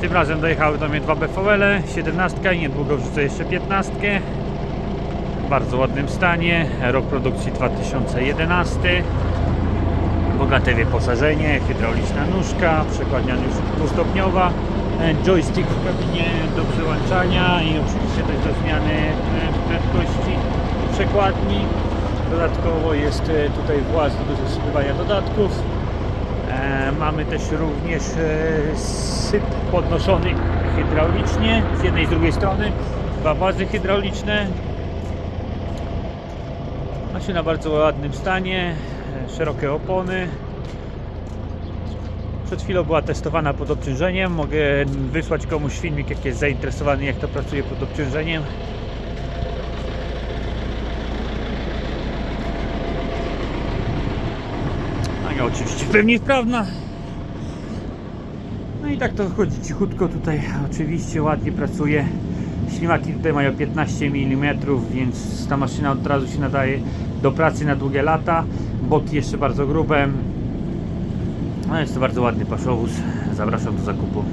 Tym razem dojechały do mnie dwa BVL, 17 i niedługo wrzucę jeszcze 15. W bardzo ładnym stanie, rok produkcji 2011. Bogate wyposażenie, hydrauliczna nóżka, przekładnia dwustopniowa, e, joystick w kabinie do przełączania i oczywiście też do zmiany e, prędkości przekładni. Dodatkowo jest e, tutaj właz do zasypywania dodatków. Mamy też również syp podnoszony hydraulicznie z jednej i z drugiej strony. Dwa wazy hydrauliczne. Maszyna w bardzo ładnym stanie, szerokie opony. Przed chwilą była testowana pod obciążeniem. Mogę wysłać komuś filmik, jak jest zainteresowany, jak to pracuje pod obciążeniem. Ja oczywiście pewnie sprawna. No i tak to chodzi cichutko tutaj. Oczywiście ładnie pracuje. Ślimaki tutaj mają 15 mm, więc ta maszyna od razu się nadaje do pracy na długie lata. Boki jeszcze bardzo grube. No jest to bardzo ładny paszowóz. Zapraszam do zakupu.